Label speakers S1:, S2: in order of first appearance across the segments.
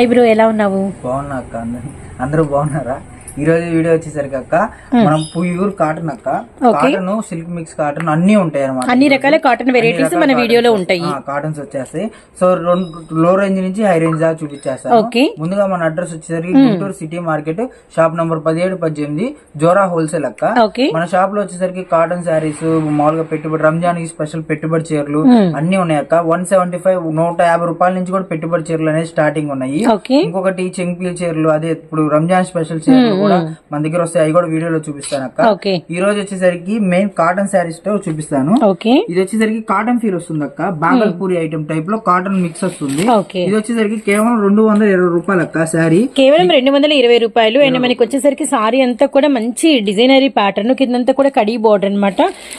S1: Hi bro ఎలా ఉన్నావు?
S2: బాగున్నా అక్క. అందరూ బాగున్నారా? ఈ రోజు వీడియో వచ్చేసరికి అక్క మనం ప్యూర్ కాటన్ అక్క. కాటన్ సిల్క్ మిక్స్ కాటన్ అన్ని ఉంటాయి అనమాట
S1: అన్ని రకాల కాటన్ వెరైటీస్ మన వీడియోలో ఉంటాయి.
S2: కాటన్స్ వచ్చేస్తాయి. సో రెండు లో రేంజ్ నుంచి హై రేంజ్ దాకా చూపించేస్తాను.
S1: ఓకే.
S2: ముందుగా మన అడ్రస్ వచ్చేసరికి Guntur city market shop number పదిహేడు పద్దెనిమిది జోరా హోల్సేల్ అక్క. మన షాప్లో వచ్చేసరికి కాటన్ శారీస్ మామూలుగా పెట్టుబడి రంజాన్కి స్పెషల్ పెట్టుబడి చీరలు అన్ని ఉన్నాయి అక్క. వన్ సెవెంటీ ఫైవ్ నూట యాభై రూపాయల నుంచి కూడా పెట్టుబడి చీరలు అనేది స్టార్టింగ్ ఉన్నాయి. ఇంకొకటి చెంకిల్ చీరలు అదే ఇప్పుడు రంజాన్ స్పెషల్ చీరలు కూడా మన దగ్గర వస్తాయి. అవి కూడా వీడియోలో చూపిస్తాను అక్క. ఈ రోజు వచ్చేసరికి మెయిన్ కాటన్ శారీస్తో చూపిస్తాను.
S1: ఓకే.
S2: ఇది వచ్చేసరికి కాటన్ ఫీల్ వస్తుంది అక్క. బాగల్పూరి ఐటమ్ టైప్లో కాటన్ మిక్స్ వస్తుంది. ఇది వచ్చేసరికి కేవలం రెండు వందల ఇరవై రూపాయలు అక్క శారీ
S1: కేవలం రెండు వందల ఇరవై రూపాయలు. అండ్ మనకి వచ్చేసరికి సారీ అంతా కూడా మంచి డిజైనరీ ప్యాటర్న్ కిందంతా కూడా కడీ బార్డర్ అన్నమాట.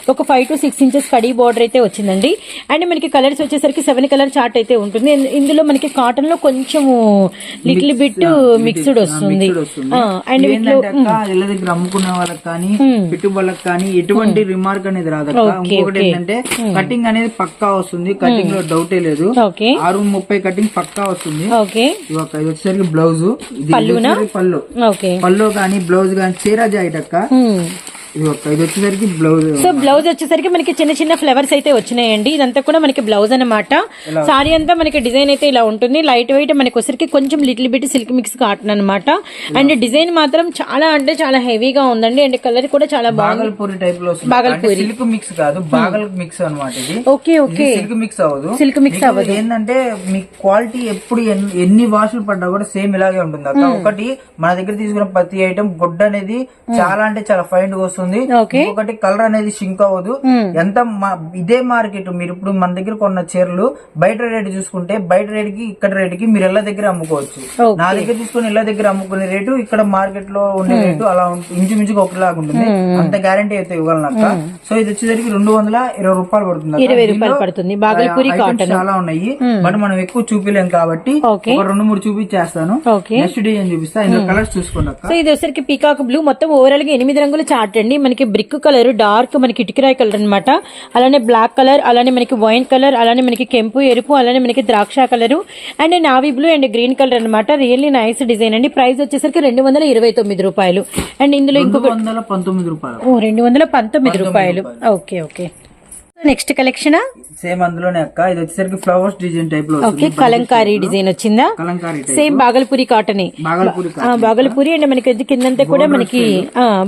S1: ఒక ఫైవ్ టు సిక్స్ ఇంచెస్ కడీ బార్డర్ అయితే వచ్చిందండి. అండ్ మనకి కలర్స్ వచ్చేసరికి సెవెన్ కలర్ చార్ట్ అయితే ఉంటుంది. ఇందు- ఇందులో మనకి కాటన్లో కొంచెము లిటిల్ బిట్ మిక్స్డ్ వస్తుంది. అండ్
S2: ఏంటంటే అక్క ఇళ్ళ దగ్గర అమ్ముకునే వాళ్ళకి కానీ పెట్టుబడులకు కానీ ఎటువంటి రిమార్క్ అనేది రాదక్క. ఇంకొకటి ఏంటంటే కటింగ్ అనేది పక్కా వస్తుంది. కటింగ్లో డౌటే లేదు. ఆరు ముప్పై కటింగ్ పక్కా వస్తుంది. ఇది వచ్చేసరికి బ్లౌజ్. పళ్ళు. పళ్ళు కానీ బ్లౌజ్ కానీ చీర జాకెట్ అక్క.
S1: సో బ్లౌజ్ వచ్చేసరికి మనకి చిన్న చిన్న ఫ్లవర్స్ అయితే వచ్చినాయండి. ఇదంతా కూడా మనకి బ్లౌజ్ అన్నమాట. సారీ అంతా మనకి డిజైన్ అయితే ఇలా ఉంటుంది. లైట్ వెయిట్ మనకి వచ్చరికి కొంచెం little bit silk mix cotton అన్నమాట. అండ్ డిజైన్ మాత్రం చాలా అంటే చాలా హెవీగా ఉందండి. అండ్ కలర్ కూడా చాలా బాగుంది.
S2: బాగల్పూరి టైప్లో వస్తుంది. సిల్క్ మిక్స్ కాదు బాగల్ మిక్స్ అన్నమాట ఇది.
S1: ఓకే ఓకే
S2: సిల్క్ మిక్స్ అవ్వదు.
S1: సిల్క్ మిక్స్
S2: మీకు ఏంటంటే మీ క్వాలిటీ ఎప్పుడు ఎన్- ఎన్ని వాషులు పడ్డా కూడా సేమ్ ఇలాగే ఉంటుంది అక్క. ఒకటి మన దగ్గర తీసుకున్న ప్రతి ఐటమ్ గుడ్డ అనేది చాలా అంటే చాలా ఫైన్గా వస్తుంది.
S1: ఓకే.
S2: ఇంకొకటి కలర్ అనేది షింక్ అవ్వదు. ఎంత ఇదే మార్కెట్ మీరు ఇప్పుడు మన దగ్గర కొన్న చీరలు బయట రేట్ చూసుకుంటే బయట రేట్కి ఇక్కడ రేట్కి మీరు ఇళ్ళ దగ్గర అమ్ముకోవచ్చు. నా దగ్గర తీసుకుని ఇళ్ళ దగ్గర అమ్ముకునే రేటు ఇక్కడ మార్కెట్లో ఉండే రేటు అలా ఇంచుమించుగా ఒకలాగా ఉంటుంది. అంత గ్యారంటీ అయితే ఇవ్వగలను అక్క. సో ఇది వచ్చేసరికి రెండు వందల ఇరవై రూపాయలు పడుతుంది.
S1: ఇరవై రూపాయలు
S2: చాలా ఉన్నాయి. బట్ మనం ఎక్కువ చూపిలేం కాబట్టి. ఒక రెండు మూడు చూపించేస్తాను. నెక్స్ట్ డిజైన్ చూపిస్తా. ఇందులో కలర్స్ చూసుకోండి అక్క.
S1: సో ఇది వచ్చరికి పీకాక్ బ్లూ మొత్తం ఓవరాల్గా ఎనిమిది రంగుల చార్ట్ అండి. మనకి బ్రిక్ కలర్ డార్క్ మనకి ఇటుకరాయి కలర్ అన్నమాట. అలానే బ్లాక్ కలర్ అలానే మనకి వైన్ కలర్ అలానే మనకి కెంపు ఎరుపు అలానే మనకి ద్రాక్ష colour. And navy blue and green colour అన్నమాట. రియల్లీ నైస్ డిజైన్ అండి. ప్రైస్ వచ్చేసరికి రెండు వందల ఇరవై తొమ్మిది రూపాయలు. అండ్ ఇందులో ఇంకొక రెండు వందల పంతొమ్మిది రూపాయలు. Okay okay. Next collection?
S2: Same అందులోనే అక్క. ఇది వచ్చేసరికి ఫ్లవర్స్ డిజైన్ టైప్లో
S1: ఓకే కలంకారీ డిజైన్ వచ్చిందా?
S2: Kalamkari.
S1: Same Bhagalpuri cotton
S2: Bhagalpuri
S1: and మనకి కిందంతా కూడా మనకి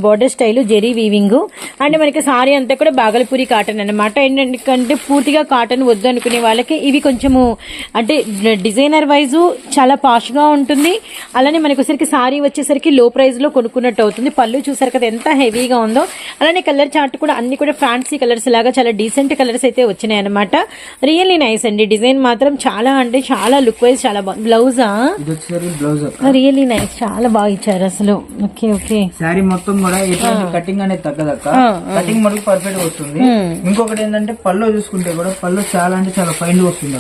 S1: border style zari weaving and మనకి సారీ అంతా కూడా బాగలపూరి కాటన్ అన్నమాట. ఎందుకంటే పూర్తిగా కాటన్ వద్దు అనుకునే వాళ్ళకి ఇవి కొంచెము అంటే డిజైనర్ వైజ్ చాలా పాష్గా ఉంటుంది. అలానే మనకి వచ్చేసరికి సారీ వచ్చేసరికి లో ప్రైస్లో కొనుక్కున్నట్టు అవుతుంది. పళ్ళు చూసారు కదా ఎంత హెవీగా ఉందో. అలానే కలర్ చార్ట్ కూడా అన్ని కూడా ఫ్యాన్సీ కలర్స్ లాగా చాలా డీసెంట్ కలర్స్ అయితే వచ్చినాయి అనమాట రియల్లీ నైస్ అండి. డిజైన్ మాత్రం చాలా అంటే చాలా లుక్ వైజ్ చాలా బాగుంది బ్లౌజా?
S2: బ్లౌజ్.
S1: రియల్లీ నైస్ చాలా బాగా ఇచ్చారు అసలు. ఓకే ఓకే
S2: శారీ మొత్తం కూడా కటింగ్ అనేది తగ్గదక్క. కటింగ్ మటుకు పర్ఫెక్ట్గా వస్తుంది ఇంకొకటి ఏంటంటే పళ్ళు చూసుకుంటే కూడా పళ్ళు చాలా అంటే చాలా ఫైన్ వస్తుంది.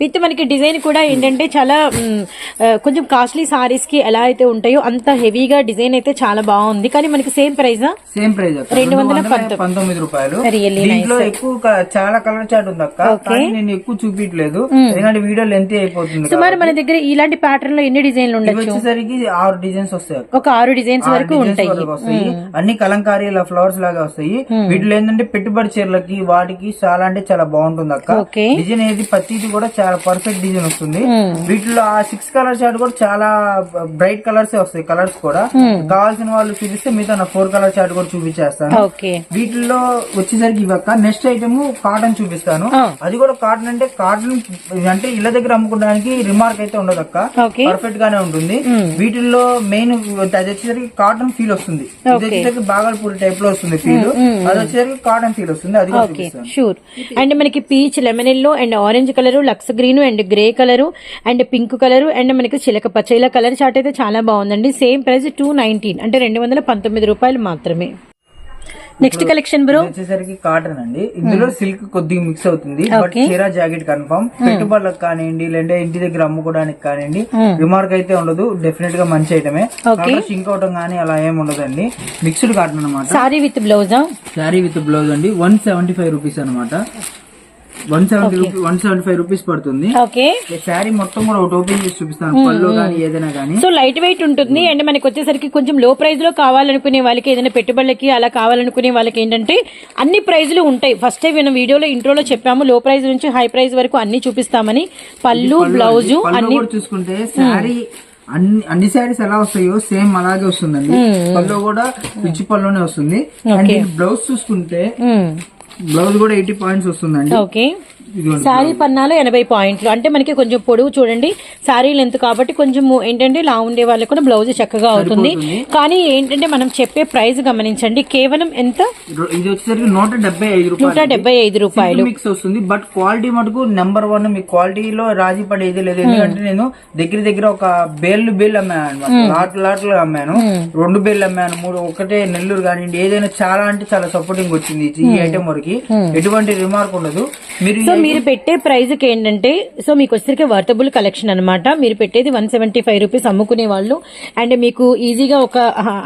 S1: విత్ మనకి డిజైన్ కూడా ఏంటంటే చాలా కొంచెం కాస్ట్లీ సారీస్కి ఎలా అయితే ఉంటాయో అంత హెవీగా డిజైన్ అయితే చాలా బాగుంది. కానీ మనకి సేమ్ ప్రైస్
S2: సేమ్ ప్రైస్ రెండు వందల పంతొమ్మిది. రూపాయలు. దీంట్లో ఎక్కువ చాలా కలర్ చాట్ ఉంది అక్క. నేను ఎక్కువ చూపించలేదు ఎందుకంటే వీడియో లెంత్ అయిపోతుంది
S1: సుమారు మన దగ్గర ఇలాంటి ప్యాటర్న్లో ఎన్ని డిజైన్లు ఉండొచ్చు?
S2: వచ్చేసరికి ఆరు డిజైన్స్ వస్తాయి.
S1: ఒక ఆరు డిజైన్స్ వరకు ఉంటాయి.
S2: అన్ని కలంకారీ ఇలా ఫ్లవర్స్ లాగా వస్తాయి. వీటిలో ఏంటంటే పెట్టుబడి చీరలకి వాటికి చాలా అంటే చాలా బాగుంటుంది అక్క. డిజైన్ ఏది ప్రతిది కూడా చాలా పర్ఫెక్ట్ డిజైన్ వస్తుంది. వీటిలో ఆ సిక్స్ కలర్ చార్ట్ కూడా చాలా బ్రైట్ కలర్స్ వస్తాయి కలర్స్ కూడా. కావాల్సిన వాళ్ళు చూపిస్తే మిగతా నా ఫోర్ కలర్ చార్ట్ కూడా చూపించేస్తాను. వీటిల్లో వచ్చేసరికి ఇవక్క నెక్స్ట్ ఐటమ్ కాటన్ చూపిస్తాను.
S1: ఆ.
S2: అది కూడా కాటన్ అంటే కాటన్ అంటే ఇళ్ళ దగ్గర అమ్ముకోవడానికి రిమార్క్ అయితే ఉండదు అక్క. పర్ఫెక్ట్ గానే ఉంటుంది. వీటిల్లో మెయిన్ అది వచ్చేసరికి కాటన్ ఫీల్ వస్తుంది. ఇది వచ్చేసరికి బాగల్పూరి టైప్లో వస్తుంది ఫీల్ అది వచ్చేసరికి కాటన్ ఫీల్ వస్తుంది. అది కూడా చూపిస్తాను.
S1: షూర్ అండ్ మనకి peach lemon yellow and orange colour lux green and grey colour and pink colour and మనకి చిలక పచ్చ. ఇలా కలర్ చార్ట్ అయితే చాలా బాగుందండి. సేమ్ ప్రైస్ టూ నైన్టీన్ అంటే రెండు వందల పంతొమ్మిది రూపాయలు మాత్రమే. నెక్స్ట్ కలెక్షన్ బ్రో
S2: వచ్చేసరికి కాటన్ అండి. ఇందులో సిల్క్ కొద్దిగా మిక్స్ అవుతుంది. బట్ చీర జాకెట్ కన్ఫర్మ్ పెట్టుబడులకు కానివ్వండి లేదంటే ఇంటి దగ్గర అమ్ముకోవడానికి కానివ్వండి రిమార్క్ అయితే ఉండదు. డెఫినెట్గా మంచి ఐటమే షింక్ అవటం కానీ అలా ఏం ఉండదండి. మిక్స్డ్ కాటన్ అనమాట
S1: సారీ విత్ బ్లౌజా
S2: శారీ విత్ బ్లౌజ్ అండి. వన్ సెవెంటీ ఫైవ్ రూపీస్ అనమాట one seventy one seventy five rupees పడుతుంది.
S1: ఓకే
S2: శారీ మొత్తం కూడా ఒకటి ఓపెన్ చేసి చూపిస్తాను. పళ్ళు కానీ ఏదైనా కానీ
S1: సో లైట్ వెయిట్ ఉంటుంది. అండ్ మనకి వచ్చేసరికి కొంచెం లో ప్రైస్లో కావాలనుకునే వాళ్ళకి ఏదైనా పెట్టుబడులకి అలా కావాలనుకునే వాళ్ళకి ఏంటంటే అన్ని ప్రైజులు ఉంటాయి. ఫస్ట్ మనం వీడియోలో ఇంట్రోలో చెప్పాము. లో ప్రైస్ నుంచి హై ప్రైస్ వరకు అన్ని చూపిస్తామని. పళ్ళు బ్లౌజ్ అన్ని
S2: చూసుకుంటే శారీ అన్ని అన్ని శారీస్ ఎలా వస్తాయో సేమ్ అలాగే వస్తుందండి. పళ్ళు కూడా పిచ్చి పళ్ళునే వస్తుంది. అండ్ బ్లౌజ్ చూసుకుంటే. బ్లౌజ్ కూడా ఎయిటీ పాయింట్స్ వస్తుందండి.
S1: ఓకే. శారీ పన్నాలు ఎనభై పాయింట్లు. అంటే మనకి కొంచెం పొడవు చూడండి. శారీ లెంత్ కాబట్టి కొంచెం ఏంటంటే లా ఉండే వాళ్ళకి కూడా బ్లౌజ్ చక్కగా అవుతుంది. కానీ ఏంటంటే మనం చెప్పే ప్రైస్ గమనించండి. కేవలం ఎంత?
S2: రో- ఇది వచ్చేసరికి నూట డెబ్బై ఐదు
S1: నూట డెబ్బై ఐదు రూపాయలు.
S2: మిక్స్ వస్తుంది. బట్ క్వాలిటీ మటుకు నెంబర్ వన్ మీ క్వాలిటీలో రాజీ పడేది లేదు. ఎందుకంటే నేను దగ్గర దగ్గర ఒక బేళ్ళు బేళ్ళు అమ్మాను అనమాట. లాట్లు లాట్లు అమ్మాను. రెండు బేళ్ళు అమ్మాను. మూడు ఒకటే నెల్లూరు కానివ్వండి. ఏదైనా చాలా అంటే చాలా సపోర్టింగ్ వచ్చింది. ఈ ఐటమ్ వరకు ఎటువంటి రిమార్క్ ఉండదు. మీరు
S1: మీరు పెట్టే ప్రైస్కి ఏంటంటే సో మీకు వచ్చేసరికి వర్తబుల్ కలెక్షన్ అన్నమాట. మీరు పెట్టేది వన్ సెవెంటీ ఫైవ్ రూపీస్ అమ్ముకునే వాళ్ళు. అండ్ మీకు ఈజీగా ఒక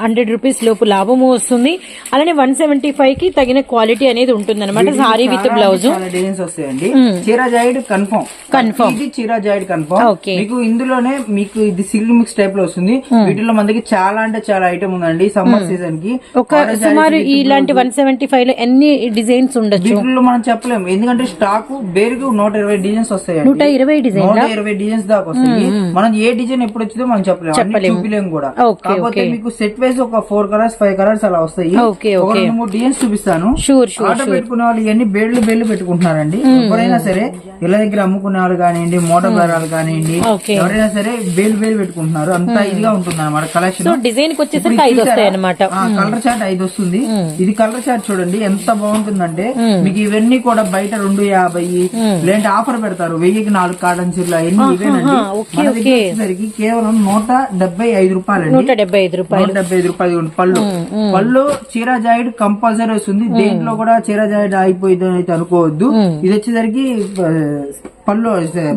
S1: హండ్రెడ్ రూపీస్ లోపు లాభము వస్తుంది. అలానే వన్ సెవెంటీ ఫైవ్కి తగిన క్వాలిటీ అనేది ఉంటుంది అనమాట సారీ విత్ బ్లౌజ్
S2: డిజైన్స్ వస్తాయండి. చీరా జాయిడ్ కన్ఫర్మ్. ఇది చీరా జాయిడ్ కన్ఫర్మ్. మీకు ఇందులోనే మీకు ఇది సిల్క్ మిక్స్ టైప్లో వస్తుంది. వీటిలో మనకి చాలా అంటే చాలా ఐటమ్ ఉందండి సమ్మర్ సీజన్కి.
S1: ఒక సుమారు ఇలాంటి వన్ సెవెంటీ ఫైవ్లో ఎన్ని డిజైన్స్ ఉండొచ్చు?
S2: వీటిలో మనం చెప్పలేము. ఎందుకంటే స్టాక్ బేరుకు నూట ఇరవై డిజైన్స్ వస్తాయండి.
S1: నూట ఇరవై డిజైన్
S2: నూట ఇరవై డిజైన్స్ దాకా వస్తాయి. మనం ఏ డిజైన్ ఎప్పుడు వచ్చిందో మనం చెప్పలేము. చూపిలేము కూడా. కాకపోతే మీకు సెట్ వైజ్ ఒక ఫోర్ కలర్స్ ఫైవ్ కలర్స్ అలా వస్తాయి. ఒక రెండు మూడు డిజైన్స్ చూపిస్తాను. ఆటో పెట్టుకునే వాళ్ళు ఇవన్నీ బేళ్ళు బేళ్ళు పెట్టుకుంటున్నారండి. ఎవరైనా సరే ఇళ్ళ దగ్గర అమ్ముకునే వాళ్ళు కానివ్వండి మోటార్ బేరాలు కానివ్వండి. ఎవరైనా సరే బేలు బేలు పెట్టుకుంటున్నారు. అంత ఇదిగా ఉంటుంది అనమాట కలెక్షన్
S1: డిజైన్కి వచ్చేసరికి ఐదు వస్తాయి అనమాట
S2: కలర్ చాట్ ఐదు వస్తుంది. ఇది కలర్ చాట్ చూడండి ఎంత బాగుంటుందంటే మీకు ఇవన్నీ కూడా బయట రెండు యాభై లేదంటే ఆఫర్ పెడతారు. వెయ్యికి నాలుగు కాటన్ చీరలు అవన్నీ ఇవేనండి?
S1: ఓకే,
S2: మన దగ్గర వచ్చేసరికి కేవలం నూట డెబ్బై ఐదు రూపాయలండి.
S1: నూట డెబ్బై ఐదు రూపాయలు.
S2: నూట డెబ్బై ఐదు రూపాయలు పళ్ళు. పళ్ళు చీరా జాయిడ్ కంపల్సరీ వస్తుంది దేంట్లో కూడా చీరా జాయిడ్ అయిపోయింది అయితే అనుకోవద్దు. ఇది వచ్చేసరికి పళ్ళు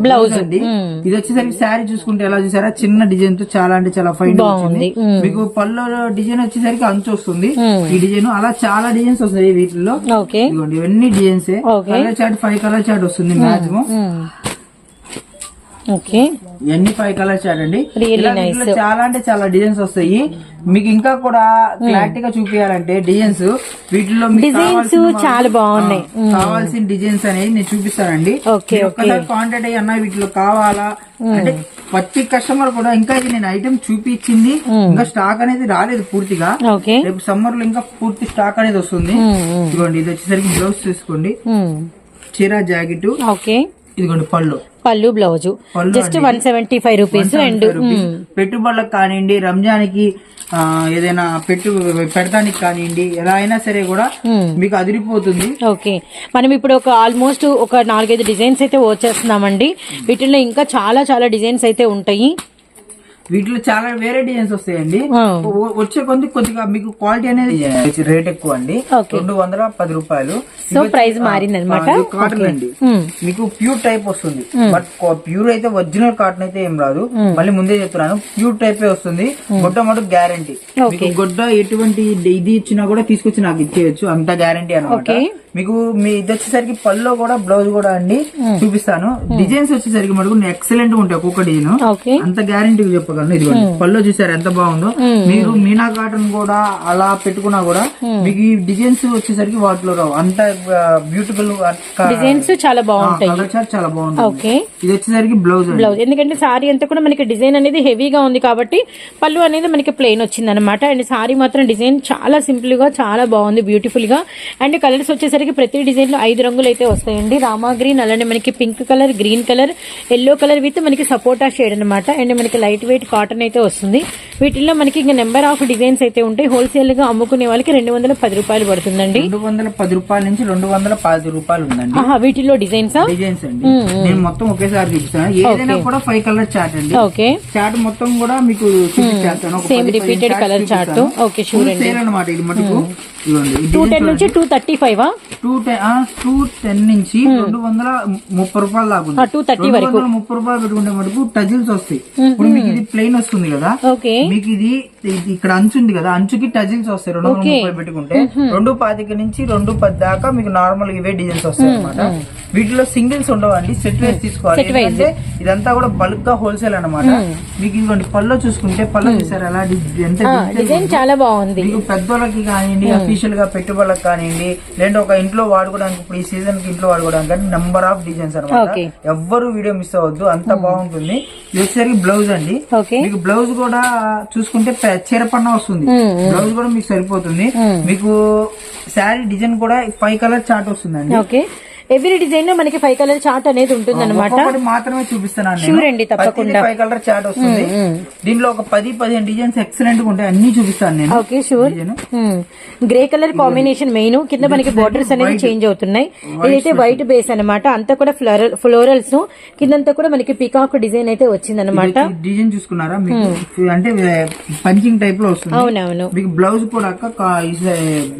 S2: బ్లౌజ్ అండి ఇది వచ్చేసరికి శారీ చూసుకుంటే ఎలా చూసారా? చిన్న డిజైన్తో చాలా అంటే చాలా ఫైన్ వచ్చింది. మీకు పళ్ళు డిజైన్ వచ్చేసరికి అంచు వస్తుంది. ఈ డిజైన్ అలా చాలా డిజైన్స్ వస్తాయి ఇదిగోండి ఇవన్నీ designs. Colour chart five colour chart వస్తుంది మాక్సిమం
S1: ఓకే
S2: ఇవన్నీ ఫైవ్ కలర్ చాట్ అండి
S1: Really
S2: ఇలా
S1: nice.
S2: వీటిలో చాలా అంటే చాలా డిజైన్స్ వస్తాయి. మీకు ఇంకా కూడా క్లారిటీగా చూపించాలంటే డిజైన్స్ వీటిలో వాళ్ళు-
S1: చాలా బాగున్నాయి.
S2: ఆ, కావాల్సిన డిజైన్స్ అనేది నేను చూపిస్తానండి. ఒక్కసారి కాంటాక్ట్ అయ్యి అన్న వీటిలో కావాలా? అంటే ప్రతి కస్టమర్ కూడా ఇంకా ఇది నేను ఐటమ్ చూపించింది. ఇంకా స్టాక్ అనేది రాలేదు పూర్తిగా. రేపు సమ్మర్లో ఇంకా పూర్తి స్టాక్ అనేది వస్తుంది. ఇదిగోండి ఇది వచ్చేసరికి బ్లౌజ్ తీసుకోండి. చీర జాకెట్
S1: ఓకే
S2: ఇదిగోండి పళ్ళు.
S1: పళ్ళు blouse. Just one seventy five rupees and
S2: పెట్టుబడులకు కానివ్వండి రంజాన్కి ఆ, ఏదైనా పెట్టు పెడతానికి కానివ్వండి ఎలా అయినా సరే కూడా మీకు అదిరిపోతుంది.
S1: ఓకే మనం ఇప్పుడు ఒక ఆల్మోస్ట్ ఒక నాలుగైదు డిజైన్స్ అయితే వచ్చేస్తున్నామండి. వీటిల్లో ఇంకా చాలా చాలా డిజైన్స్ అయితే ఉంటాయి.
S2: వీటిలో చాలా వేరే డిజైన్స్ వస్తాయండి వచ్చే కొద్ది కొద్దిగా మీకు క్వాలిటీ అనేది రేట్ ఎక్కువ అండి. రెండు వందల పది రూపాయలు.
S1: సో ప్రైస్ మారిందనమాట
S2: కాటన్ అండి. మీకు ప్యూర్ టైప్ వస్తుంది. బట్ ప్యూర్ అయితే ఒరిజినల్ కాటన్ అయితే ఏం రాదు. మళ్ళీ ముందే చెప్తున్నాను ప్యూర్ టైప్ వస్తుంది. గుడ్డ మటుకు గ్యారంటీ మీకు గుడ్డ ఎటువంటి ఇది ఇచ్చినా కూడా తీసుకొచ్చి నాకు ఇచ్చేయచ్చు. అంత గ్యారంటీ అనమాట. మీకు మీ ఇది వచ్చేసరికి పల్లో కూడా బ్లౌజ్ కూడా అండి. చూపిస్తాను. డిజైన్స్ వచ్చేసరికి మటుకు ఎక్సలెంట్ ఉంటాయి ఒక్కొక్క డిజైన్ అంత గ్యారంటీ చెప్పగలను ఇదిగోండి పళ్ళు చూసారు ఎంత బాగుందో. మీరు మీనా కాటన్ కూడా అలా పెట్టుకున్నా కూడా మీకు ఈ డిజైన్స్ వచ్చేసరికి వాటిలో రావు. అంత బ్యూటిఫుల్
S1: డిజైన్స్ చాలా బాగుంటాయి.
S2: కలర్ చాలా బాగుంటుంది.
S1: ఓకే
S2: ఇది వచ్చేసరికి బ్లౌజ్
S1: బ్లౌజ్ ఎందుకంటే సారీ అంతా కూడా మనకి డిజైన్ అనేది హెవీగా ఉంది కాబట్టి పళ్ళు అనేది మనకి ప్లెయిన్ వచ్చింది అనమాట అండ్ సారీ మాత్రం డిజైన్ చాలా సింపుల్గా చాలా బాగుంది బ్యూటిఫుల్గా. అండ్ కలర్స్ వచ్చేసరికి ప్రతి డిజైన్లో ఐదు రంగులు అయితే వస్తాయండి. రామా గ్రీన్ అలానే మనకి pink colour green colour yellow colour with మనకి సపోటా షేడ్ అనమాట అండ్ మనకి లైట్ వెయిట్ కాటన్ అయితే వస్తుంది. వీటిల్లో మనకి ఇంకా నెంబర్ ఆఫ్ డిజైన్స్ అయితే ఉంటాయి. హోల్సేల్గా అమ్ముకునే వాళ్ళకి రెండు వందల పది రూపాయలు పడుతుందండి.
S2: రెండు వందల పది రూపాయల నుంచి రెండు వందల పది రూపాయలు ఉందండి.
S1: ఆహా వీటిల్లో డిజైన్స్
S2: డిజైన్స్ అండి. నేను మొత్తం ఒకేసారి చూపిస్తాను. ఏదైనా కూడా ఫైవ్ కలర్ చార్ట్ అండి.
S1: ఓకే.
S2: చార్ట్ మొత్తం కూడా మీకు
S1: same repeated colour chart. Okay sure అండి.
S2: సేల్ అన్నమాట ఇది మటుకు.
S1: టూ టెన్ నుంచి two thirty five
S2: two ten two ten నుంచి రెండు వందల ముప్పై రూపాయలు దాకా.
S1: టూ థర్టీ
S2: వందల ముప్పై రూపాయలు పెట్టుకుంటే మటుకు టజిల్స్ వస్తాయి. ఇప్పుడు మీకు ఇది ప్లెయిన్ వస్తుంది కదా. మీకు ఇది ఇది ఇక్కడ అంచు ఉంది కదా అంచుకి టజిల్స్ వస్తాయి రెండు వందల ముప్పై పెట్టుకుంటే. రెండు పాతిక నుంచి రెండు పది దాకా మీకు నార్మల్ ఇవే డిజైన్స్ వస్తాయి అనమాట వీటిలో సింగిల్స్ ఉండవండి సెట్ వైజ్ తీసుకోవాలి.
S1: Wise.
S2: ఎందుకంటే ఇదంతా కూడా బల్క్గా హోల్సేల్ అన్నమాట. మీకు ఇదిగోండి పళ్ళు చూసుకుంటే పళ్ళు చూసారు? ఎలా డి- ఎంత
S1: డిజైన్. చాలా బాగుంది.
S2: మీకు పెద్దోళ్ళకి కానివ్వండి అఫీషియల్గా పెట్టుబడులకు కానివ్వండి లేదంటే ఒక ఇంట్లో వాడుకోవడానికి ఇప్పుడు ఈ సీజన్కి ఇంట్లో వాడుకోవడానికి కానీ నెంబర్ ఆఫ్ డిజైన్స్ అనమాట. ఎవ్వరు వీడియో మిస్ అవ్వద్దు అంత బాగుంటుంది. ఇది వచ్చేసరికి బ్లౌజ్ అండి. మీకు బ్లౌజ్ కూడా చూసుకుంటే చీరపన్న వస్తుంది. బ్లౌజ్ కూడా మీకు సరిపోతుంది. మీకు శారీ డిజైన్ కూడా ఫైవ్ కలర్ చార్ట్ వస్తుందండి.
S1: ఎవ్రీ డిజైన్లో మనకి ఫైవ్ కలర్ చార్ట్ అనేది ఉంటుంది అనమాట
S2: మాత్రమే చూపిస్తున్నాను
S1: Sure అండి, తప్పకుండా.
S2: ఫైవ్ కలర్ చార్ట్ వస్తుంది. దీంట్లో ఒక పది పదిహేను డిజైన్స్ ఎక్సలెంట్గా ఉంటాయి. అన్ని చూపిస్తాను నేను.
S1: Okay sure grey colour combination main కింద మనకి బోర్డర్స్ అనేది చేంజ్ అవుతున్నాయి. ఇదైతే వైట్ బేస్ అన్నమాట. అంతా కూడా ఫ్లోరల్ ఫ్లోరల్స్ కిందంతా కూడా మనకి పికాక్ డిజైన్ అయితే వచ్చింది అనమాట
S2: డిజైన్ చూసుకున్నారా? అంటే పంచింగ్ టైప్లో వస్తుంది.
S1: అవునవును.
S2: మీకు బ్లౌజ్ కూడా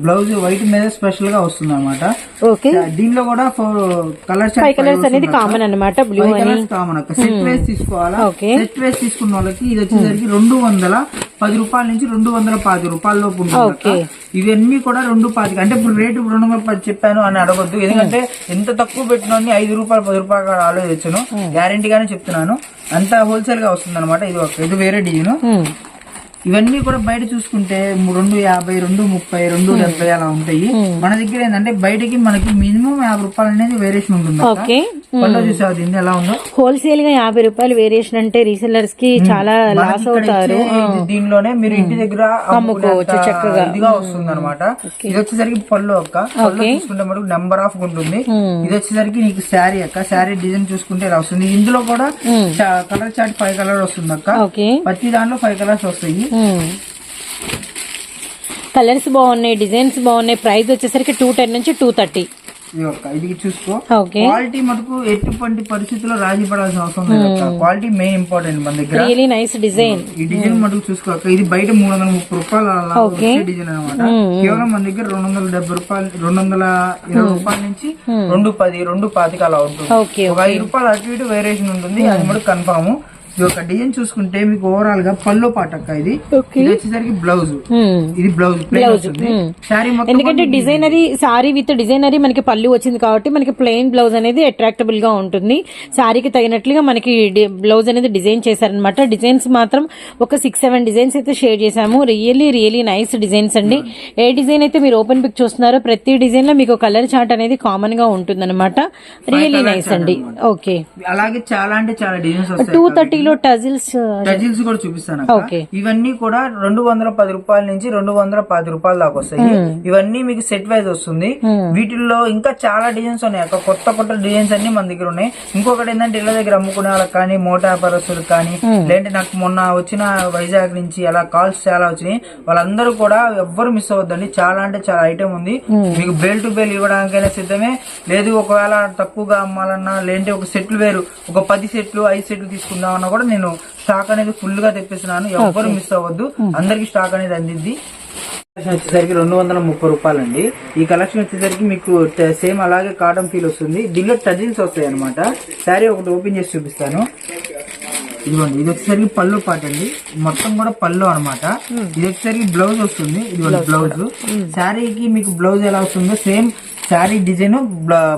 S2: బ్లౌజ్ వైట్ మీద స్పెషల్గా వస్తుంది అనమాట
S1: ఓకే
S2: దీనిలో కూడా కలర్
S1: ఫైవ్ కలర్స్ అనేది కామన్ అన్నమాట బ్లూ అని.
S2: కామన్ సెట్ వేస్ తీసుకోవాలా. సెట్ వేస్ తీసుకున్న వాళ్ళకి ఇది వచ్చేసరికి రెండు వందల పది రూపాయల నుంచి రెండు వందల పది రూపాయల లోపు ఉంటుంది. ఇవన్నీ కూడా రెండు పాతిక. అంటే ఇప్పుడు రేటు రెండు వందల పది చెప్పాను అని అడగొద్దు. ఎందుకంటే ఎంత తక్కువ పెట్టినా ఐదు రూపాయలు పది రూపాయలు ఆలోచించను గ్యారంటీగానే చెప్తున్నాను. అంత హోల్సేల్గా వస్తుంది అనమాట ఇది ఒక ఇది వేరే డిజైన్
S1: Hmm.
S2: ఇవన్నీ కూడా బయట చూసుకుంటే రెండు యాభై రెండు ముప్పై రెండు డెబ్బై అలా ఉంటాయి. మన దగ్గర ఏంటంటే బయటకి మనకి మినిమం యాభై రూపాయలు అనేది వేరియేషన్ ఉంటుంది చూసావు దీన్ని ఎలా ఉందో?
S1: హోల్సేల్గా యాభై రూపాయలు వేరియేషన్ అంటే రీసెల్లర్స్కి చాలా
S2: మనకి
S1: లాస్ అవుతారు.
S2: ఇది దీనిలోనే మీరు ఇంటి దగ్గర
S1: అమ్ముకోవచ్చు చక్కగా.
S2: ఇదిగా వస్తుంది అనమాట ఇది వచ్చేసరికి పళ్ళు అక్క. పళ్ళు చూసుకుంటే మనకు నెంబర్ ఆఫ్ ఉంటుంది. ఇది వచ్చేసరికి నీకు శారీ అక్క. శారీ డిజైన్ చూసుకుంటే ఇలా వస్తుంది. ఇందులో కూడా కలర్ చాట్ ఫైవ్ కలర్ వస్తుంది అక్క. ప్రతి దాంట్లో ఫైవ్ కలర్స్ వస్తాయి.
S1: కలర్స్ బాగున్నాయి డిజైన్స్ బాగున్నాయి. ప్రైస్ వచ్చేసరికి టూ టెన్ నుంచి టూ థర్టీ
S2: ఇది చూసుకో. క్వాలిటీ మటుకు ఎటువంటి పరిస్థితుల్లో రాజీ పడాల్సిన అవసరం లేదు అక్క. క్వాలిటీ మెయిన్ ఇంపార్టెంట్ మన దగ్గర.
S1: రియలీ నైస్ డిజైన్
S2: ఈ డిజైన్ మటుకు చూసుకోక ఇది బయట మూడు వందల ముప్పై రూపాయలు అలా డిజైన్ అనమాట కేవలం మన దగ్గర రెండు వందల డెబ్బై రూపాయలు రెండు వందల ఇరవై రూపాయల నుంచి రెండు పది రెండు పాతిక అలా ఉంటుంది.
S1: ఓకే
S2: ఒక ఐదు రూపాయలు అటు ఇటు వేరియేషన్ ఉంటుంది. అది మటుకు కన్ఫామ్ డిజైన్ చూసుకుంటే మీకు ఓవరాల్గా పళ్ళు పాటక్క ఇది. వచ్చేసరికి బ్లౌజ్ ఇది బ్లౌజ్ వస్తుంది. శారీ మొత్తం
S1: ఎందుకంటే డిజైనరీ సారీ విత్ డిజైనరీ మనకి పళ్ళు వచ్చింది కాబట్టి మనకి ప్లెయిన్ బ్లౌజ్ అనేది అట్రాక్టబుల్గా ఉంటుంది. సారీకి తగినట్లుగా మనకి బ్లౌజ్ అనేది డిజైన్ చేశారనమాట డిజైన్స్ మాత్రం ఒక సిక్స్ సెవెన్ డిజైన్స్ అయితే షేర్ చేశాము. రియల్లీ రియల్లీ నైస్ డిజైన్స్ అండి. ఏ డిజైన్ అయితే మీరు ఓపెన్ పిక్ చూస్తున్నారో ప్రతి డిజైన్లో మీకు కలర్ చార్ట్ అనేది కామన్గా ఉంటుంది అనమాట రియల్లీ నైస్ అండి. ఓకే
S2: అలాగే చాలా అంటే చాలా డిజైన్స్
S1: టూ టజిల్స్
S2: టజిల్స్ కూడా చూపిస్తాను. ఇవన్నీ కూడా రెండు వందల పది రూపాయల నుంచి రెండు వందల పది రూపాయల దాకా వస్తాయి. ఇవన్నీ మీకు సెట్ వైజ్ వస్తుంది. వీటిల్లో ఇంకా చాలా డిజైన్స్ ఉన్నాయి కొత్త కొత్త డిజైన్స్ అన్ని మన దగ్గర ఉన్నాయి. ఇంకొకటి ఏంటంటే ఇళ్ళ దగ్గర అమ్ముకునే వాళ్ళకి కానీ మోటా వ్యాపారస్తులకు కానీ లేదంటే నాకు మొన్న వచ్చిన వైజాగ్ నుంచి అలా కాల్స్ చాలా వచ్చినాయి. వాళ్ళందరూ కూడా ఎవ్వరు మిస్ అవ్వద్దండి. చాలా అంటే చాలా ఐటమ్ ఉంది. మీకు బేల్ టు బేల్ ఇవ్వడానికైనా సిద్ధమే. లేదు ఒకవేళ తక్కువగా అమ్మాలన్నా లేదంటే ఒక సెట్లు వేరు. ఒక పది సెట్లు ఐదు సెట్లు తీసుకుందామన్నా కూడా నేను స్టాక్ అనేది ఫుల్గా తెప్పిస్తున్నాను ఎవ్వరు మిస్ అవ్వద్దు. అందరికి స్టాక్ అనేది కలెక్షన్ వచ్చేసరికి రెండు వందల ముప్పై రూపాయలు అండి ఈ కలెక్షన్ వచ్చేసరికి మీకు సేమ్ అలాగే కాటన్ ఫీల్ వస్తుంది. దీనిలో టజిల్స్ వస్తాయి అనమాట శారీ ఒకటి ఓపెన్ చేసి చూపిస్తాను. ఇదిగోండి ఇది వచ్చేసరికి పళ్ళు పాట అండి. మొత్తం కూడా పళ్ళు అన్నమాట. ఇది వచ్చేసరికి బ్లౌజ్ వస్తుంది. ఇదిగోండి బ్లౌజ్ శారీకి మీకు బ్లౌజ్ ఎలా వస్తుందో సేమ్ శారీ డిజైన్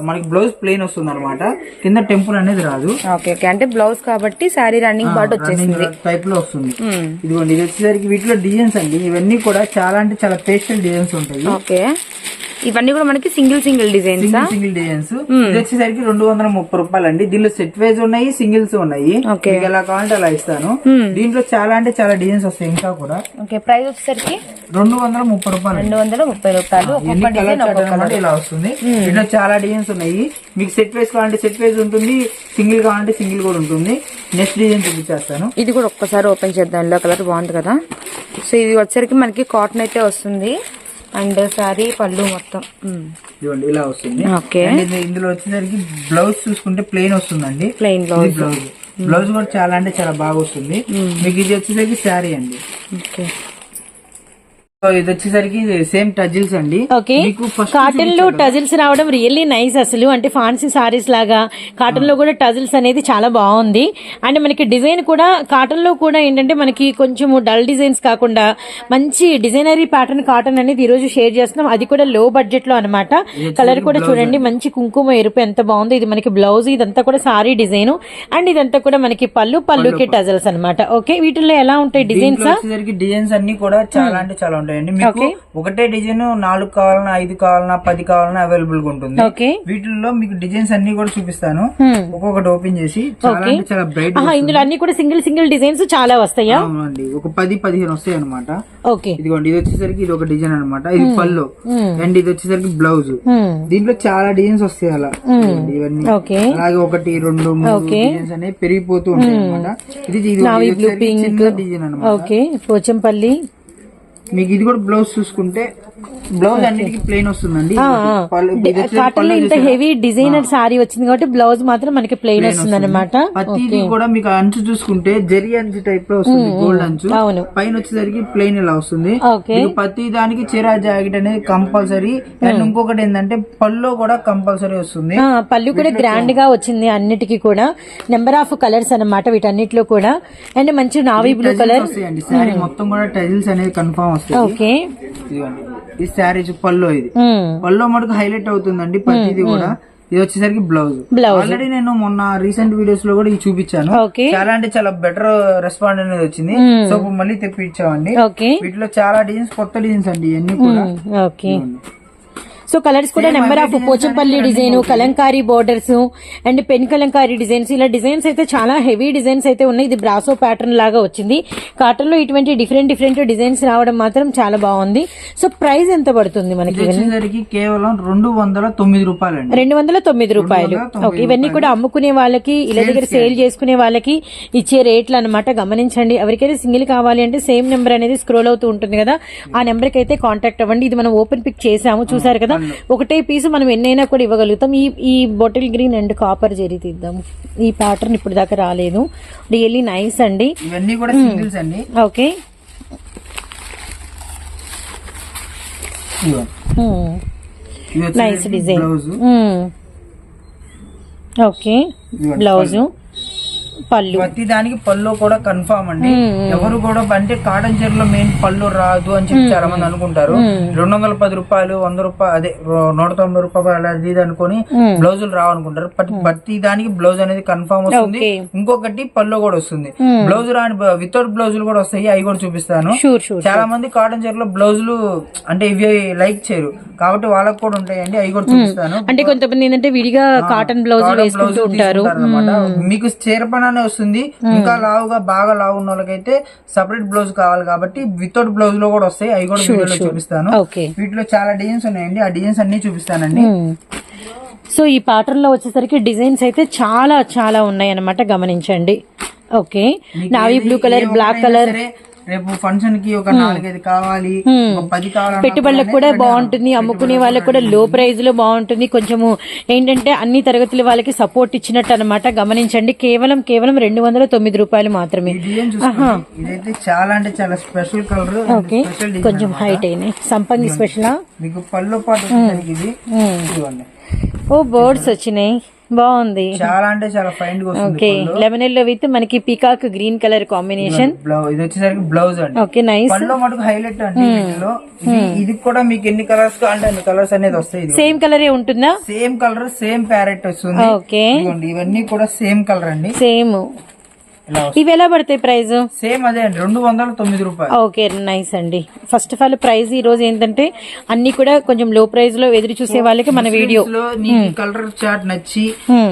S2: మనకి బ్లౌజ్ ప్లెయిన్ వస్తుంది అనమాట కింద టెంపుల్ అనేది రాదు.
S3: Okay okay. అంటే బ్లౌజ్ కాబట్టి శారీ రన్నింగ్ పార్ట్ వచ్చేసింది.
S2: టైప్లో వస్తుంది. ఇదిగోండి ఇది వచ్చేసరికి వీటిలో డిజైన్స్ అండి. ఇవన్నీ కూడా చాలా అంటే చాలా పేస్టల్ డిజైన్స్ ఉంటాయి.
S3: ఓకే. ఇవన్నీ కూడా మనకి single single designs
S2: single designs. వచ్చేసరికి రెండు వందల ముప్పై రూపాయలు అండి దీనిలో సెట్ వైజ్ ఉన్నాయి సింగిల్స్ ఉన్నాయి. ఎలా కావాలంటే అలా ఇస్తాను. దీంట్లో చాలా అంటే చాలా డిజైన్స్ వస్తాయి ఇంకా కూడా.
S3: ఓకే ప్రైస్ వచ్చేసరికి
S2: రెండు వందల ముప్పై రూపాయలు
S3: రెండు వందల ముప్పై రూపాయలు. డిజైన్
S2: ఇలా వస్తుంది. దీంట్లో చాలా డిజైన్స్ ఉన్నాయి. మీకు సెట్ వైజ్ కావాలంటే సెట్ వైజ్ ఉంటుంది. సింగిల్ కావాలంటే సింగిల్ కూడా ఉంటుంది. నెక్స్ట్ డిజైన్ చూపించేస్తాను.
S3: ఇది కూడా ఒక్కసారి ఓపెన్ చేద్దాం. ఎల్లో కలర్ బాగుంది కదా. సో ఇది వచ్చరికి మనకి కాటన్ అయితే వస్తుంది. అండ్ సారీ పళ్ళు మొత్తం.
S2: ఇదిగోండి ఇలా వస్తుంది.
S3: ఓకే.
S2: ఇందులో వచ్చేసరికి బ్లౌజ్ చూసుకుంటే ప్లెయిన్ వస్తుందండి.
S3: Plain blouse.
S2: బ్లౌజ్. బ్లౌజ్ కూడా చాలా అంటే చాలా బాగా వస్తుంది. మీకు ఇది వచ్చేసరికి శారీ అండి.
S3: ఓకే.
S2: ఇది వచ్చేసరికి సేమ్ టజిల్స్ అండి.
S1: ఓకే కాటన్లో టజిల్స్ రావడం రియల్లీ నైస్ అసలు. అంటే ఫాన్సీ సారీస్ లాగా. కాటన్లో కూడా టజిల్స్ అనేది చాలా బాగుంది. అండ్ మనకి డిజైన్ కూడా కాటన్లో కూడా ఏంటంటే మనకి కొంచెం డల్ డిజైన్స్ కాకుండా మంచి డిజైనరీ ప్యాటర్న్ కాటన్ అనేది ఈ రోజు షేర్ చేస్తున్నాం. అది కూడా లో బడ్జెట్లో అనమాట కలర్ కూడా చూడండి మంచి కుంకుమ ఎరుపు ఎంత బాగుందో. ఇది మనకి బ్లౌజ్ ఇదంతా కూడా సారీ డిజైన్ అండ్ ఇదంతా కూడా మనకి పళ్ళు పళ్ళుకి టజల్స్ అన్నమాట. ఓకే వీటిల్లో ఎలా ఉంటాయి డిజైన్స్
S2: డిజైన్స్ అన్ని కూడా చాలా అంటే చాలా ఉంటాయండి. మీకు ఒకటే డిజైన్ నాలుగు కావాలన్నా ఐదు కావాలన్నా పది కావాలన్నా అవైలబుల్గా ఉంటుంది.
S1: ఓకే.
S2: వీటిల్లో మీకు డిజైన్స్ అన్ని కూడా చూపిస్తాను. ఒక్కొక్కటి ఓపెన్ చేసి చాలా అంటే చాలా బ్రైట్
S1: ఇందులో అన్ని కూడా సింగిల్ సింగిల్ డిజైన్స్ చాలా వస్తాయా?
S2: అవునండి. ఒక పది పదిహేను వస్తాయి అనమాట
S1: ఓకే.
S2: ఇదిగోండి ఇది వచ్చేసరికి ఇది ఒక డిజైన్ అనమాట ఇది పళ్ళు. అండ్ ఇది వచ్చేసరికి బ్లౌజ్. దీంట్లో చాలా డిజైన్స్ వస్తాయి అలా. ఇవన్నీ. అలాగే ఒకటి రెండు మూడు డిజైన్స్ అనేవి పెరిగిపోతూ ఉంటాయి అనమాట ఇది డిజైన్ అనమాట
S1: ఓకే. పోచంపల్లి.
S2: మీకు ఇది కూడా బ్లౌజ్ చూసుకుంటే బ్లౌజ్ అన్నిటికీ ప్లెయిన్ వస్తుందండి.
S1: కాటన్లో ఇంత హెవీ డిజైనర్ సారీ వచ్చింది కాబట్టి బ్లౌజ్ మాత్రం మనకి ప్లెయిన్ వస్తుంది. అనమాట
S2: ప్రతిదీ కూడా మీకు అంచు చూసుకుంటే జరి అంచు టైప్లో వస్తుంది గోల్డ్ అంచు.
S1: అవును.
S2: పైన వచ్చేసరికి ప్లెయిన్ ఇలా వస్తుంది. ప్రతి దానికి చిరా జాకెట్ అనేది కంపల్సరీ అండ్ ఇంకొకటి ఏంటంటే పళ్ళు కూడా కంపల్సరీ వస్తుంది.
S1: ఆ, పళ్ళు కూడా గ్రాండ్గా వచ్చింది అన్నిటికీ కూడా. నెంబర్ ఆఫ్ కలర్స్ అన్నమాట వీటన్నిటిలో కూడా. అండ్ మంచి నావీ బ్లూ కలర్
S2: మొత్తం కూడా టైల్స్ అనేది కన్ఫర్మ్ ఇదిగోండి. ఈ శారీ పళ్ళు ఇది. పళ్ళు మటుకు హైలైట్ అవుతుందండి ప్రతిది కూడా. ఇది వచ్చేసరికి బ్లౌజ్. ఆల్రెడీ నేను మొన్న రీసెంట్ వీడియోస్లో కూడా ఇది చూపించాను. చాలా అంటే చాలా బెటర్ రెస్పాండ్ అనేది వచ్చింది. సో మళ్ళీ తెప్పించామండి వీటిలో చాలా డిజైన్స్ కొత్త డిజైన్స్ అండి ఇవన్నీ కూడా.
S1: సో కలర్స్ కూడా number of Pochampalli design Kalamkari borders and pen Kalamkari designs ఇలా డిజైన్స్ అయితే చాలా హెవీ డిజైన్స్ అయితే ఉన్నాయి. ఇది బ్రాసో ప్యాటర్న్ లాగా వచ్చింది. కాటన్లో ఇటువంటి డిఫరెంట్ డిఫరెంట్ డిజైన్స్ రావడం మాత్రం చాలా బాగుంది. సో ప్రైస్ ఎంత పడుతుంది మనకి
S2: వచ్చేసరికి కేవలం రెండు వందల తొమ్మిది రూపాయలండి.
S1: రెండు వందల తొమ్మిది రూపాయలు. ఓకే ఇవన్నీ కూడా అమ్ముకునే వాళ్ళకి ఇలా దగ్గర సేల్ చేసుకునే వాళ్ళకి ఇచ్చే రేట్లు అన్నమాట. గమనించండి. ఎవరికైతే సింగిల్ కావాలి అంటే సేమ్ నెంబర్ అనేది స్క్రోల్ అవుతూ ఉంటుంది కదా. ఆ నెంబర్కి అయితే కాంటాక్ట్ అవ్వండి. ఇది మనం ఓపెన్ పిక్ చేసాము. చూసారు కదా? ఒకటే పీస్ మనం ఎన్నైనా కూడా ఇవ్వగలుగుతాం. ఈ ఈ bottle green and copper zari తీద్దాం. ఈ ప్యాటర్న్ ఇప్పుడు దాకా రాలేదు. రియల్లీ నైస్ అండి.
S2: ఇవన్నీ కూడా సింగిల్స్ అండి.
S1: Okay. Nice design okay blouse పళ్ళు.
S2: ప్రతి దానికి పళ్ళు కూడా కన్ఫామ్ అండి. ఎవరు కూడా అంటే కాటన్ చీరలో మెయిన్ పళ్ళు రాదు అని చెప్పి చాలా మంది అనుకుంటారు. రెండు వందల పది రూపాయలు వంద రూపాయలు అదే నూట తొంభై రూపాయలు అది ఇది అనుకొని బ్లౌజులు రావు అనుకుంటారు ప్రతి దానికి బ్లౌజ్ అనేది కన్ఫామ్ వస్తుంది. ఇంకొకటి పళ్ళు కూడా వస్తుంది. బ్లౌజ్ రాని వితౌట్ బ్లౌజులు కూడా వస్తాయి. అవి కూడా చూపిస్తాను. చాలా మంది కాటన్ చీరలో బ్లౌజులు అంటే ఇవి లైక్ చేయరు. కాబట్టి వాళ్ళకి కూడా ఉంటాయండి. అవి కూడా చూపిస్తాను.
S1: అంటే కొంతమంది ఏంటంటే విడిగా కాటన్ బ్లౌజ్ వేసుకుంటూ ఉంటారు.
S2: మీకు చీర పనానే వస్తుంది. ఇంకా లావుగా బాగా లావు ఉన్న వాళ్ళకైతే సపరేట్ బ్లౌజ్ కావాలి కాబట్టి వితౌట్ బ్లౌజ్లో కూడా వస్తాయి. అవి కూడా వీడియోలో చూపిస్తాను. వీటిలో చాలా డిజైన్స్ ఉన్నాయండి. ఆ డిజైన్స్ అన్ని చూపిస్తానండి.
S1: సో ఈ ప్యాటర్న్లో వచ్చేసరికి డిజైన్స్ అయితే చాలా చాలా ఉన్నాయి అన్నమాట గమనించండి okay navy blue colour black colour
S2: రేపు ఫంక్షన్కి ఒక నాలుగైదు కావాలి పది కావాలి
S1: పెట్టుబడులకు కూడా బాగుంటుంది అమ్ముకునే వాళ్ళకి కూడా లో ప్రైస్లో బాగుంటుంది. కొంచెము ఏంటంటే అన్ని తరగతుల వాళ్ళకి సపోర్ట్ ఇచ్చినట్టు అన్నమాట. గమనించండి కేవలం కేవలం రెండు వందల తొమ్మిది రూపాయలు మాత్రమే.
S2: ఇదైతే చాలా అంటే చాలా స్పెషల్ కలర్
S1: ఓకే. కొంచెం హైట్ అయినాయి సంపంగి స్పెషలా
S2: మీకు పళ్ళు పాటు ఇది.
S1: ఓ బర్డ్స్ వచ్చినాయి. బాగుంది.
S2: చాలా అంటే చాలా ఫైన్గా
S1: ఓకే లెమన్ ఎల్లో విత్ మనకి పీకాక్ గ్రీన్ కలర్ కాంబినేషన్
S2: ఇది వచ్చేసరికి బ్లౌజ్ అండి.
S1: ఓకే నైస్
S2: పళ్ళు మటుకు హైలైట్ అండి వీటిలో. ఇది ఇది కూడా మీకు ఎన్ని కలర్స్ కావాలంటే అన్ని కలర్స్ అనేది వస్తాయి
S1: సేమ్ కలరే ఉంటుందా?
S2: సేమ్ కలర్ సేమ్ ప్యారెట్ వస్తుంది.
S1: ఓకే
S2: ఇవన్నీ కూడా సేమ్ కలర్ అండి.
S1: సేమ్ ఇవి ఎలా పడతాయి ప్రైస్?
S2: సేమ్ అదే అండి రెండు వందల తొమ్మిది రూపాయలు.
S1: ఓకే నైస్ అండి. ఫస్ట్ ఆఫ్ ఆల్ ప్రైస్ ఈ రోజు ఏంటంటే అన్ని కూడా కొంచెం లో ప్రైస్లో ఎదురు చూసే వాళ్ళకి మన వీడియో
S2: కలర్ చార్ట్ నచ్చి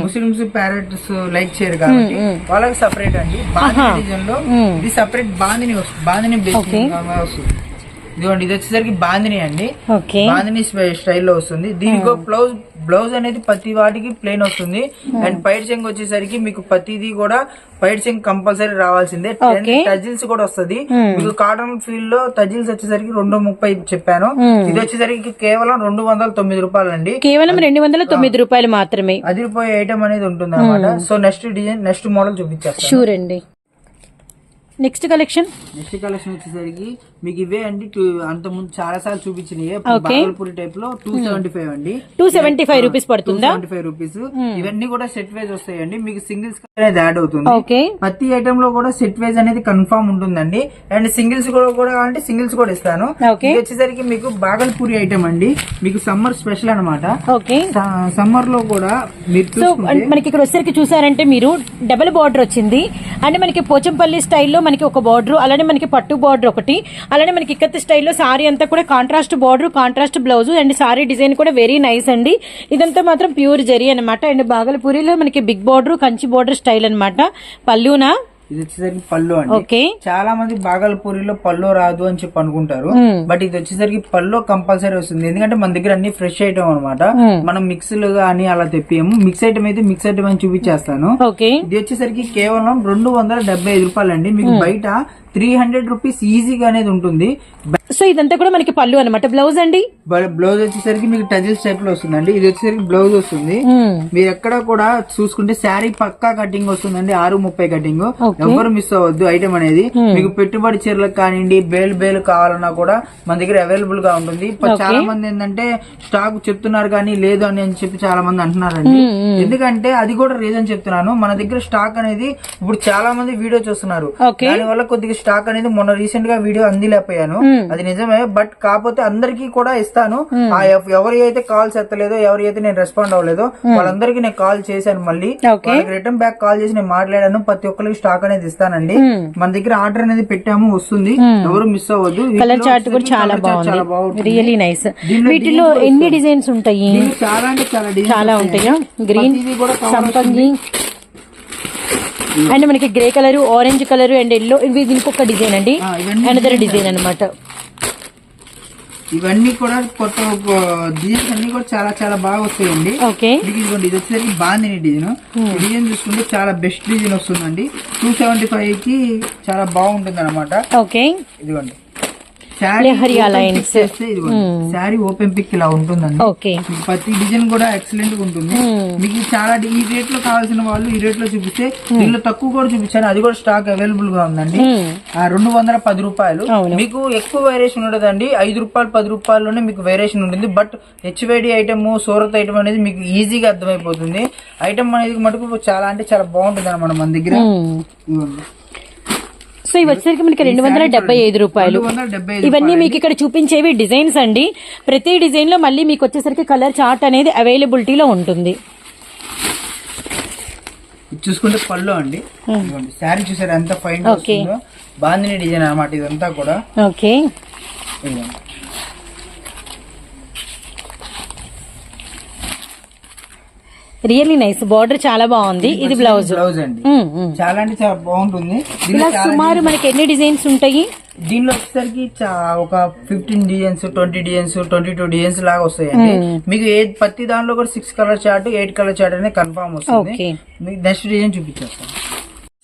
S2: ముస్లిమ్స్ ప్యారెట్స్ లైక్ చేయరు కాబట్టి వాళ్ళకి సపరేట్ అండి. బాందిని డిజైన్లో ఇది సపరేట్ బాందిని వస్తుంది. బాందిని వస్తుంది. ఇదిగోండి ఇది వచ్చేసరికి బాందిని అండి. బాందిని స్టైల్లో వస్తుంది. దీనికి బ్లౌజ్ బ్లౌజ్ అనేది ప్రతి వాటికి ప్లేన్ వస్తుంది. అండ్ పైట్ చెంగ్ వచ్చేసరికి మీకు ప్రతిదీ కూడా పైట్ చెంగ్ కంపల్సరీ రావాల్సిందే. టజిల్స్ కూడా వస్తుంది. మీకు కాటన్ ఫీల్డ్లో టజిల్స్ వచ్చేసరికి రెండు ముప్పై చెప్పాను. ఇది వచ్చేసరికి కేవలం రెండు వందల తొమ్మిది రూపాయలు అండి
S1: కేవలం రెండు వందల తొమ్మిది రూపాయలు మాత్రమే.
S2: అదిరిపోయే ఐటమ్ అనేది ఉంటుంది అనమాట so next design next model చూపించేస్తాను.
S1: షూర్ అండి. నెక్స్ట్ కలెక్షన్
S2: నెక్స్ట్ కలెక్షన్ వచ్చేసరికి మీకు ఇవే అండి అంత ముందు చాలా సార్లు. బాగల్పూరి టైప్లో టూ సెవెంటీ ఫైవ్ అండి.
S1: టూ సెవెంటీ ఫైవ్ రూపీస్ పడుతుందా?
S2: సెవెంటీ ఫైవ్ రూపీస్ ఇవన్నీ కూడా సెట్ వైజ్ వస్తాయండి. మీకు సింగిల్స్ అనేది యాడ్ అవుతుంది. ప్రతి ఐటమ్లో కూడా సెట్ వైజ్ అనేది కన్ఫర్మ్ ఉంటుందండి. అండ్ సింగిల్స్ కూడా కూడా అంటే సింగిల్స్ కూడా ఇస్తాను. వచ్చేసరికి మీకు బాగల్పూరి ఐటమ్ అండి. మీకు సమ్మర్ స్పెషల్ అన్నమాట.
S1: ఓకే
S2: సమ్మర్లో కూడా మీరు
S1: మనకి ఇక్కడ వచ్చేసరికి చూసారంటే మీరు డబుల్ బార్డర్ వచ్చింది. అంటే మనకి పోచంపల్లి స్టైల్లో మనకి ఒక బార్డర్ అలానే మనకి పట్టు బార్డర్ ఒకటి అలానే మనకి ఇక్కత్ స్టైల్లో సారీ అంతా కూడా contrast border contrast blouse and sari design కూడా వెరీ నైస్ అండి. ఇదంతా మాత్రం ప్యూర్ జరీ అనమాట అండ్ బాగలపూరిలో మనకి big border Kanchi border style అనమాట పల్లూనా?
S2: ఇది వచ్చేసరికి పళ్ళు అండి. చాలా మంది బాగల్పూరిలో పళ్ళు రాదు అని చెప్పి అనుకుంటారు. బట్ ఇది వచ్చేసరికి పళ్ళు కంపల్సరీ వస్తుంది. ఎందుకంటే మన దగ్గర అన్ని ఫ్రెష్ ఐటమ్ అనమాట మనం మిక్స్లు గానీ అలా తెప్పియము. మిక్స్ ఐటమ్ అయితే మిక్స్ ఐటమ్ అని చూపించేస్తాను. ఇది వచ్చేసరికి కేవలం రెండు వందల డెబ్బై ఐదు రూపాయలు అండి మీకు బయట త్రీ హండ్రెడ్ రూపీస్ ఈజీగా అనేది ఉంటుంది.
S1: సో ఇదంతా కూడా మనకి పళ్ళు అనమాట బ్లౌజ్ అండి?
S2: బ్లౌజ్ వచ్చేసరికి మీకు టజిల్స్ టైప్లో వస్తుందండి. ఇది వచ్చేసరికి బ్లౌజ్ వస్తుంది. మీరు ఎక్కడ కూడా చూసుకుంటే శారీ పక్కా కటింగ్ వస్తుందండి. ఆరు ముప్పై కటింగ్. ఎవరు మిస్ అవ్వద్దు ఐటమ్ అనేది. మీకు పెట్టుబడి చీరలకు కానివ్వండి బేల్ బేల్ కావాలన్నా కూడా మన దగ్గర అవైలబుల్గా ఉంటుంది. ఇప్పుడు చాలా మంది ఏంటంటే స్టాక్ చెప్తున్నారు కానీ లేదు అని అని చెప్పి చాలా మంది అంటున్నారండి. ఎందుకంటే అది కూడా రీజన్ చెప్తున్నాను. మన దగ్గర స్టాక్ అనేది ఇప్పుడు చాలా మంది వీడియో చూస్తున్నారు.
S1: Okay.
S2: దాని వల్ల కొద్దిగా స్టాక్ అనేది మొన్న రీసెంట్గా వీడియో అందిలేకపోయాను. అది నిజమే బట్ కాకపోతే అందరికీ కూడా ఇస్తాను. ఆ ఎవ- ఎవరి అయితే కాల్స్ ఎత్తలేదో ఎవరి అయితే నేను రెస్పాండ్ అవ్వలేదో వాళ్ళందరికీ నేను కాల్ చేశాను మళ్ళీ. రిటర్న్ బ్యాక్ కాల్ చేసి నేను మాట్లాడాను. ప్రతి ఒక్కరికి స్టాక్ అనేది ఇస్తానండి. మన దగ్గర ఆర్డర్ అనేది పెట్టాము వస్తుంది. ఎవరు మిస్ అవ్వద్దు.
S1: కలర్ చార్ట్ కూడా చాలా బాగుంది. రియలీ నైస్ వీటిలో ఎన్ని డిజైన్స్ ఉంటాయి?
S2: చాలా అంటే చాలా
S1: చాలా. ఉంటాయా? గ్రీన్ సంపంగి అండ్ మనకి grey colour orange colour and yellow ఇవి దీనికి ఒక డిజైన్ అండి. అనదర్ డిజైన్ అన్నమాట.
S2: ఇవన్నీ కూడా కొత్త డిజైన్స్ అన్ని కూడా చాలా చాలా బాగా వస్తాయండి.
S1: ఓకే.
S2: ఇది వచ్చేసరికి బాగుంది డిజైన్. ఈ డిజైన్ చూసుకుంటే చాలా బెస్ట్ డిజైన్ వస్తుందండి. టూ సెవెంటీ ఫైవ్కి చాలా బాగుంటుంది అనమాట
S1: ఓకే.
S2: ఇదిగోండి.
S1: లెహరియా
S2: శారీ ఓపెన్ పిక్ ఇలా ఉంటుందండి.
S1: ఓకే.
S2: ప్రతి డిజైన్ కూడా ఎక్సలెంట్గా ఉంటుంది. మీకు చాలా ఈ రేట్లో కావాల్సిన వాళ్ళు ఈ రేట్లో చూపిస్తే దీనిలో తక్కువ కూడా చూపించాను అది కూడా స్టాక్ అవైలబుల్గా ఉందండి. ఆ రెండు వందల పది రూపాయలు. మీకు ఎక్కువ వేరియేషన్ ఉండదండి. ఐదు రూపాయలు పది రూపాయల్లోనే మీకు వేరియేషన్ ఉంటుంది. But HYD item Surat item అనేది మీకు ఈజీగా అర్థమైపోతుంది. ఐటమ్ అనేది మటుకు చాలా అంటే చాలా బాగుంటుంది అనమాట మన దగ్గర.
S1: సో ఇవి వచ్చేసరికి మనకి రెండు వందల డెబ్బై ఐదు రూపాయలు. ఇవన్నీ మీకు ఇక్కడ చూపించేవి డిజైన్స్ అండి. ప్రతి డిజైన్లో మళ్ళీ మీకు వచ్చేసరికి కలర్ చార్ట్ అనేది అవైలబిలిటీలో ఉంటుంది.
S2: చూసుకుంటే పళ్ళు అండి. ఇదిగోండి. శారీ చూసారు ఎంత ఫైన్ బాందిని డిజైన్ అనమాట ఇదంతా కూడా.
S1: ఓకే రియల్లీ నైస్ బార్డర్ చాలా బాగుంది. ఇది బ్లౌజ్
S2: బ్లౌజ్ అండి.
S1: ఉమ్, ఉమ్.
S2: చాలా అంటే చాలా బాగుంటుంది. దీనిలో
S1: ఇలా సుమారు మనకి ఎన్ని డిజైన్స్ ఉంటాయి?
S2: దీనిలో వచ్చేసరికి ఒక fifteen designs twenty designs twenty two designs లాగా వస్తాయండి. మీకు ఏ ప్రతి దాంట్లో కూడా six colour chart eight colour chart అనేది కన్ఫర్మ్ వస్తుంది. మీకు నెక్స్ట్ డిజైన్ చూపించేస్తాను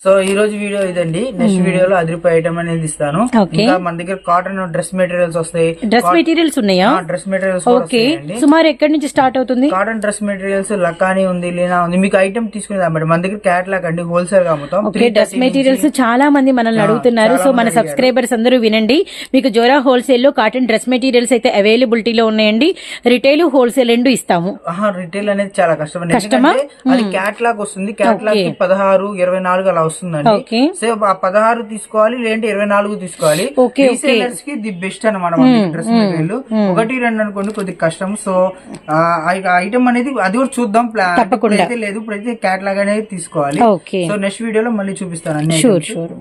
S2: సో ఈ రోజు వీడియో ఇదండి. నెక్స్ట్ వీడియోలో అదిరిపోయే ఐటమ్ అనేది ఇస్తాను. ఇంకా మన దగ్గర కాటన్ డ్రెస్ మెటీరియల్స్ వస్తాయి.
S1: డ్రెస్ మెటీరియల్స్ ఉన్నాయా?
S2: డ్రెస్ మెటీరియల్స్
S1: ఓకే సుమారు ఎక్కడి నుంచి స్టార్ట్ అవుతుంది?
S2: కాటన్ డ్రెస్ మెటీరియల్స్ లకానీ ఉంది లీనా ఉంది. మీకు ఐటమ్ తీసుకునేది అన్నమాట మన దగ్గర క్యాట్లాగ్ అండి హోల్సేల్గా అమ్ముతాం.
S1: ఓకే డ్రెస్ మెటీరియల్స్ చాలా మంది మనల్ని అడుగుతున్నారు. సో మన సబ్స్క్రైబర్స్ అందరూ వినండి. మీకు జోరా హోల్సేల్లో కాటన్ డ్రెస్ మెటీరియల్స్ అయితే అవైలబిలిటీలో ఉన్నాయండి. రిటైల్ హోల్సేల్ రెండు ఇస్తాము.
S2: రిటైల్ అనేది చాలా కష్టం. అది క్యాట్లాగ్ వస్తుంది. క్యాట్లాగ్ పదహారు ఇరవై నాలుగు అలా వస్తుందండి. సో ఆ పదహారు తీసుకోవాలి లేదంటే ఇరవై నాలుగు తీసుకోవాలి. రీసేలర్స్కి ది బెస్ట్ అనమాట డ్రెస్ మెటీరియల్. ఒకటి రెండు అనుకోండి కొద్దిగా కష్టం. సో ఐటమ్ అనేది అది కూడా చూద్దాం. ప్లాన్. అయితే లేదు ఇప్పుడైతే క్యాట్లాగ్ అనేది తీసుకోవాలి. సో నెక్స్ట్ వీడియోలో మళ్ళీ చూపిస్తాను అన్ని
S1: షూర్
S2: items.
S1: షూర్